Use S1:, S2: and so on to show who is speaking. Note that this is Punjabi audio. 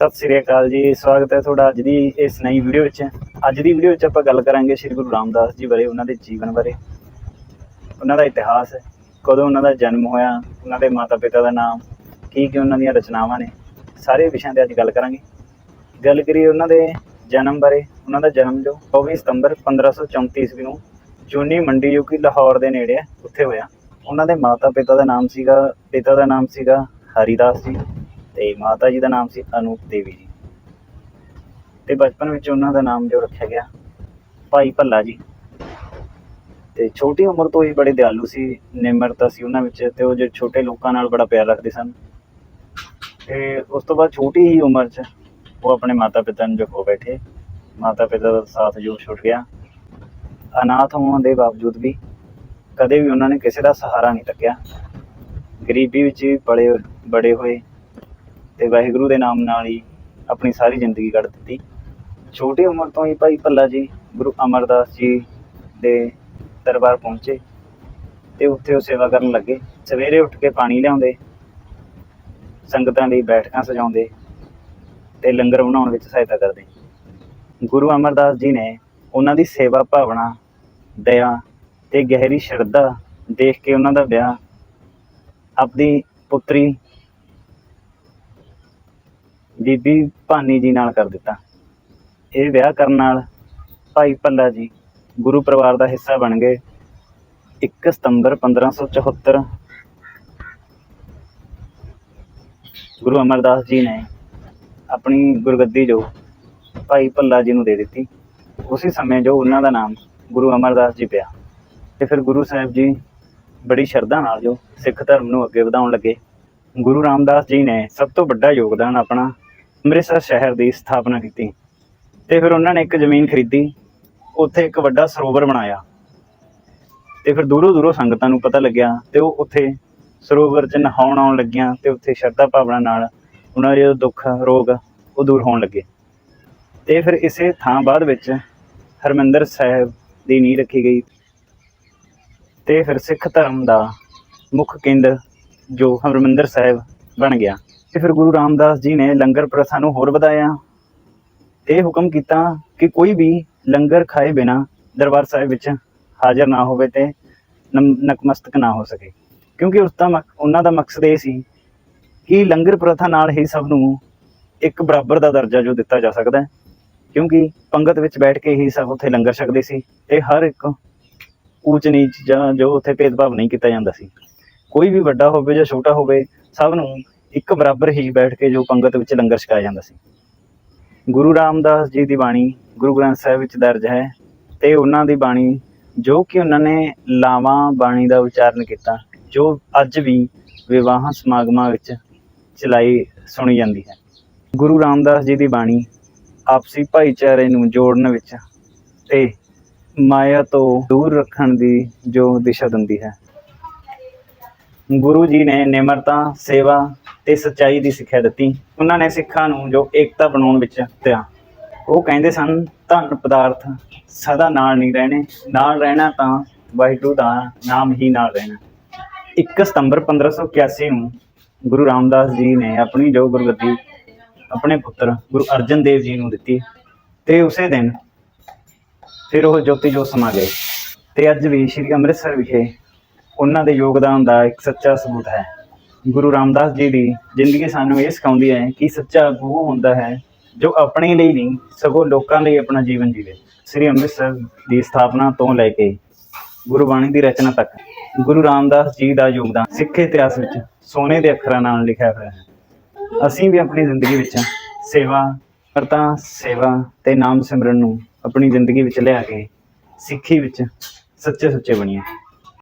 S1: ਸਤਿ ਸ੍ਰੀ ਅਕਾਲ ਜੀ, ਸਵਾਗਤ ਹੈ ਤੁਹਾਡਾ ਅੱਜ ਦੀ ਇਸ ਨਈ ਵੀਡੀਓ ਵਿੱਚ। ਅੱਜ ਦੀ ਵੀਡੀਓ ਵਿੱਚ ਆਪਾਂ ਗੱਲ ਕਰਾਂਗੇ ਸ੍ਰੀ ਗੁਰੂ ਰਾਮਦਾਸ ਜੀ ਬਾਰੇ, ਉਹਨਾਂ ਦੇ ਜੀਵਨ ਬਾਰੇ। ਉਹਨਾਂ ਦਾ ਇਤਿਹਾਸ, ਕਦੋਂ ਉਹਨਾਂ ਦਾ ਜਨਮ ਹੋਇਆ, ਉਹਨਾਂ ਦੇ ਮਾਤਾ ਪਿਤਾ ਦਾ ਨਾਮ, ਕੀ ਕੀ ਉਹਨਾਂ ਦੀਆਂ ਰਚਨਾਵਾਂ ਨੇ, ਸਾਰੇ ਵਿਸ਼ਿਆਂ ਤੇ ਅੱਜ ਗੱਲ ਕਰਾਂਗੇ। ਗੱਲ ਕਰੀਏ ਉਹਨਾਂ ਦੇ ਜਨਮ ਬਾਰੇ, ਉਹਨਾਂ ਦਾ ਜਨਮ ਜੋ 24 ਸਤੰਬਰ 1534 ਈਸਵੀ ਨੂੰ ਜੂਨੀ ਮੰਡੀ ਜੋ ਕਿ ਲਾਹੌਰ ਦੇ ਨੇੜੇ ਹੈ, ਉੱਥੇ ਹੋਇਆ। ਉਹਨਾਂ ਦੇ ਮਾਤਾ ਪਿਤਾ ਦਾ ਨਾਮ ਸੀਗਾ, ਪਿਤਾ ਦਾ ਨਾਮ ਸੀਗਾ ਹਰੀਦਾਸ ਜੀ। ਤੇ ਮਾਤਾ ਜੀ ਦਾ ਨਾਮ ਸੀ ਅਨੂਪ ਦੇਵੀ ਜੀ। ਤੇ ਬਚਪਨ ਵਿੱਚ ਉਹਨਾਂ ਦਾ ਨਾਮ ਜੋ ਰੱਖਿਆ ਗਿਆ, ਭਾਈ ਭੱਲਾ ਜੀ। ਤੇ ਛੋਟੀ ਉਮਰ ਤੋਂ ਹੀ ਬੜੇ ਦਿਆਲੂ ਸੀ ਨਿਮਰਤਾ ਸੀ ਉਹਨਾਂ ਵਿੱਚ ਤੇ ਉਹ ਜਿਹੜੇ ਛੋਟੇ ਲੋਕਾਂ ਨਾਲ ਬੜਾ ਪਿਆਰ ਰੱਖਦੇ ਸਨ। ਤੇ ਉਸ ਤੋਂ ਬਾਅਦ ਛੋਟੀ ਹੀ ਉਮਰ 'ਚ ਉਹ ਆਪਣੇ ਮਾਤਾ ਪਿਤਾ ਨੂੰ ਜੋ ਖੋ ਬੈਠੇ। ਮਾਤਾ ਪਿਤਾ ਦਾ ਸਾਥ ਜੋ ਛੁੱਟ ਗਿਆ। ਅਨਾਥ ਹੋਣ ਦੇ ਬਾਵਜੂਦ ਵੀ ਕਦੇ ਵੀ ਉਹਨਾਂ ਨੇ ਕਿਸੇ ਦਾ ਸਹਾਰਾ ਨਹੀਂ ਲੱਗਿਆ ਗਰੀਬੀ ਵਿੱਚ ਵੀ ਪਲੇ, ਬੜੇ ਹੋਏ। ਤੇ ਵਾਹਿਗੁਰੂ ਦੇ ਨਾਮ ਨਾਲ ਹੀ ਆਪਣੀ ਸਾਰੀ ਜ਼ਿੰਦਗੀ ਕੱਢ ਦਿੱਤੀ। ਛੋਟੀ ਉਮਰ ਤੋਂ ਹੀ ਭਾਈ ਭੱਲਾ ਜੀ, ਗੁਰੂ ਅਮਰਦਾਸ ਜੀ ਦੇ ਦਰਬਾਰ ਪਹੁੰਚੇ ਤੇ ਉੱਥੇ ਉਹ ਸੇਵਾ ਕਰਨ ਲੱਗੇ। ਸਵੇਰੇ ਉੱਠ ਕੇ ਪਾਣੀ ਲਿਆਉਂਦੇ, ਸੰਗਤਾਂ ਲਈ ਬੈਠਕਾਂ ਸਜਾਉਂਦੇ ਤੇ ਲੰਗਰ ਬਣਾਉਣ ਵਿੱਚ ਸਹਾਇਤਾ ਕਰਦੇ। ਗੁਰੂ ਅਮਰਦਾਸ ਜੀ ਨੇ ਉਹਨਾਂ ਦੀ ਸੇਵਾ ਭਾਵਨਾ, ਦਇਆ ਤੇ ਗਹਿਰੀ ਸ਼ਰਧਾ ਦੇਖ ਕੇ ਉਹਨਾਂ ਦਾ ਵਿਆਹ ਆਪਣੀ ਪੁੱਤਰੀ ਬੀਬੀ ਭਾਨੀ ਜੀ ਨਾਲ ਕਰ ਦਿੱਤਾ। ਇਹ ਵਿਆਹ ਕਰਨ ਨਾਲ ਭਾਈ ਭੱਲਾ ਜੀ ਗੁਰੂ ਪਰਿਵਾਰ ਦਾ ਹਿੱਸਾ ਬਣ ਗਏ। 1 ਸਤੰਬਰ 1574 ਗੁਰੂ ਅਮਰਦਾਸ ਜੀ ਨੇ ਆਪਣੀ ਗੁਰਗੱਦੀ ਜੋ ਭਾਈ ਭੱਲਾ ਜੀ ਨੂੰ ਦੇ ਦਿੱਤੀ, ਉਸੇ ਸਮੇਂ ਜੋ ਉਹਨਾਂ ਦਾ ਨਾਮ ਗੁਰੂ ਅਮਰਦਾਸ ਜੀ ਪਿਆ। ਤੇ ਫਿਰ ਗੁਰੂ ਸਾਹਿਬ ਜੀ ਬੜੀ ਸ਼ਰਧਾ ਨਾਲ ਜੋ ਸਿੱਖ ਧਰਮ ਨੂੰ ਅੱਗੇ ਵਧਾਉਣ ਲੱਗੇ। ਗੁਰੂ ਰਾਮਦਾਸ ਜੀ ਨੇ ਸਭ ਤੋਂ ਵੱਡਾ ਯੋਗਦਾਨ ਆਪਣਾ ਅੰਮ੍ਰਿਤਸਰ ਸ਼ਹਿਰ ਦੀ ਸਥਾਪਨਾ ਕੀਤੀ ਤੇ ਫਿਰ ਉਹਨਾਂ ਨੇ ਇੱਕ ਜ਼ਮੀਨ ਖਰੀਦੀ, ਉੱਥੇ ਇੱਕ ਵੱਡਾ ਸਰੋਵਰ ਬਣਾਇਆ। ਤੇ ਫਿਰ ਦੂਰੋਂ ਦੂਰੋਂ ਸੰਗਤਾਂ ਨੂੰ ਪਤਾ ਲੱਗਿਆ ਤੇ ਉਹ ਉੱਥੇ ਸਰੋਵਰ 'ਚ ਨਹਾਉਣ ਆਉਣ ਲੱਗੀਆਂ ਤੇ ਉੱਥੇ ਸ਼ਰਧਾ ਭਾਵਨਾ ਨਾਲ ਉਹਨਾਂ ਦੇ ਜੋ ਦੁੱਖ, ਰੋਗ ਉਹ ਦੂਰ ਹੋਣ ਲੱਗੇ। ਤੇ ਫਿਰ ਇਸੇ ਥਾਂ ਬਾਅਦ ਵਿੱਚ ਹਰਮੰਦਰ ਸਾਹਿਬ ਦੀ ਨੀਂਹ ਰੱਖੀ ਗਈ। ਤੇ ਫਿਰ ਸਿੱਖ ਧਰਮ ਦਾ ਮੁੱਖ ਕੇਂਦਰ ਜੋ ਹਰਮੰਦਰ ਸਾਹਿਬ ਬਣ ਗਿਆ। ਤੇ ਫਿਰ ਗੁਰੂ ਰਾਮਦਾਸ ਜੀ ਨੇ ਲੰਗਰ ਪ੍ਰਥਾ ਨੂੰ ਹੋਰ ਵਧਾਇਆ। ਇਹ ਹੁਕਮ ਕੀਤਾ ਕਿ ਕੋਈ ਵੀ ਲੰਗਰ ਖਾਏ ਬਿਨਾ ਦਰਬਾਰ ਸਾਹਿਬ ਵਿੱਚ ਹਾਜ਼ਰ ਨਾ ਹੋਵੇ ਤੇ ਨਮ- ਨਤਮਸਤਕ ਨਾ ਹੋ ਸਕੇ। ਕਿਉਂਕਿ ਉਸ ਦਾ ਉਹਨਾਂ ਦਾ ਮਕਸਦ ਇਹ ਸੀ ਕਿ ਲੰਗਰ ਪ੍ਰਥਾ ਨਾਲ ਹੀ ਸਭ ਨੂੰ ਇੱਕ ਬਰਾਬਰ ਦਾ ਦਰਜਾ ਜੋ ਦਿੱਤਾ ਜਾ ਸਕਦਾ ਹੈ। ਕਿਉਂਕਿ ਪੰਗਤ ਵਿੱਚ ਬੈਠ ਕੇ ਹੀ ਸਭ ਉੱਥੇ ਲੰਗਰ ਛਕਦੇ ਸੀ। ਤੇ ਹਰ ਇੱਕ ਊਚ ਨੀਚ ਜਾਂ ਜੋ ਉੱਥੇ ਭੇਦਭਾਵ ਨਹੀਂ ਕੀਤਾ ਜਾਂਦਾ ਸੀ। ਕੋਈ ਵੀ ਵੱਡਾ ਹੋਵੇ ਜਾਂ ਛੋਟਾ ਹੋਵੇ, ਸਭ ਨੂੰ ਇੱਕ ਬਰਾਬਰ ਹੀ ਬੈਠ ਕੇ ਜੋ ਪੰਗਤ ਵਿੱਚ ਲੰਗਰ ਛਕਾਇਆ ਜਾਂਦਾ ਸੀ। ਗੁਰੂ ਰਾਮਦਾਸ ਜੀ ਦੀ ਬਾਣੀ ਗੁਰੂ ਗ੍ਰੰਥ ਸਾਹਿਬ ਵਿੱਚ ਦਰਜ ਹੈ ਤੇ ਉਹਨਾਂ ਦੀ ਬਾਣੀ ਜੋ ਕਿ ਉਹਨਾਂ ਨੇ ਲਾਵਾਂ ਬਾਣੀ ਦਾ ਉਚਾਰਨ ਕੀਤਾ, ਜੋ ਅੱਜ ਵੀ ਵਿਵਾਹਾਂ ਸਮਾਗਮਾਂ ਵਿੱਚ ਚਲਾਈ ਸੁਣੀ ਜਾਂਦੀ ਹੈ। ਗੁਰੂ ਰਾਮਦਾਸ ਜੀ ਦੀ ਬਾਣੀ ਆਪਸੀ ਭਾਈਚਾਰੇ ਨੂੰ ਜੋੜਨ ਵਿੱਚ ਤੇ ਮਾਇਆ ਤੋਂ ਦੂਰ ਰੱਖਣ ਦੀ ਜੋ ਦਿਸ਼ਾ ਦਿੰਦੀ ਹੈ। ਗੁਰੂ ਜੀ ਨੇ ਨਿਮਰਤਾ, ਸੇਵਾ ਤੇ ਸੱਚਾਈ ਦੀ ਸਿੱਖਿਆ ਦਿੱਤੀ। ਉਹਨਾਂ ਨੇ ਸਿੱਖਾਂ ਨੂੰ ਜੋ ਏਕਤਾ ਬਣਾਉਣ ਵਿੱਚ ਦਿੱਤਾ ਉਹ ਕਹਿੰਦੇ ਸਨ, ਧਨ ਪਦਾਰਥ ਸਦਾ ਨਾਲ ਨਹੀਂ ਰਹਿਣੇ। ਨਾਲ ਰਹਿਣਾ ਤਾਂ ਵਾਹਿਗੁਰੂ ਦਾ ਨਾਮ ਹੀ ਨਾਲ ਰਹਿਣਾ। 1 ਸਤੰਬਰ 1581 ਨੂੰ ਗੁਰੂ ਰਾਮਦਾਸ ਜੀ ਨੇ ਆਪਣੀ ਜੋ ਗੁਰਗੱਦੀ, ਆਪਣੇ ਪੁੱਤਰ ਗੁਰੂ ਅਰਜਨ ਦੇਵ ਜੀ ਨੂੰ ਦਿੱਤੀ ਤੇ ਉਸੇ ਦਿਨ ਫਿਰ ਉਹ ਜੋਤੀ ਜੋਤ ਸਮਾ ਗਏ। ਤੇ ਅੱਜ ਵੀ ਸ੍ਰੀ ਅੰਮ੍ਰਿਤਸਰ ਵਿਖੇ ਉਹਨਾਂ ਦੇ ਯੋਗਦਾਨ ਦਾ ਇੱਕ ਸੱਚਾ ਸਬੂਤ ਹੈ। ਗੁਰੂ ਰਾਮਦਾਸ ਜੀ ਦੀ ਜ਼ਿੰਦਗੀ ਸਾਨੂੰ ਇਹ ਸਿਖਾਉਂਦੀ ਹੈ ਕਿ ਸੱਚਾ ਉਹ ਹੁੰਦਾ ਹੈ ਜੋ ਆਪਣੇ ਲਈ ਨਹੀਂ, ਸਗੋਂ ਲੋਕਾਂ ਲਈ ਆਪਣਾ ਜੀਵਨ ਜੀਵੇ। ਸ੍ਰੀ ਅੰਮ੍ਰਿਤਸਰ ਦੀ ਸਥਾਪਨਾ ਤੋਂ ਲੈ ਕੇ ਗੁਰਬਾਣੀ ਦੀ ਰਚਨਾ ਤੱਕ ਗੁਰੂ ਰਾਮਦਾਸ ਜੀ ਦਾ ਯੋਗਦਾਨ ਸਿੱਖ ਇਤਿਹਾਸ ਵਿੱਚ ਸੋਨੇ ਦੇ ਅੱਖਰਾਂ ਨਾਲ ਲਿਖਿਆ ਹੋਇਆ ਹੈ। ਅਸੀਂ ਵੀ ਆਪਣੀ ਜ਼ਿੰਦਗੀ ਵਿੱਚ ਸੇਵਾ ਕਰਤਾ ਸੇਵਾ ਤੇ ਨਾਮ ਸਿਮਰਨ ਨੂੰ ਆਪਣੀ ਜ਼ਿੰਦਗੀ ਵਿੱਚ ਲਿਆ ਕੇ ਸਿੱਖੀ ਵਿੱਚ ਸੱਚੇ ਸੁੱਚੇ ਬਣੀਏ।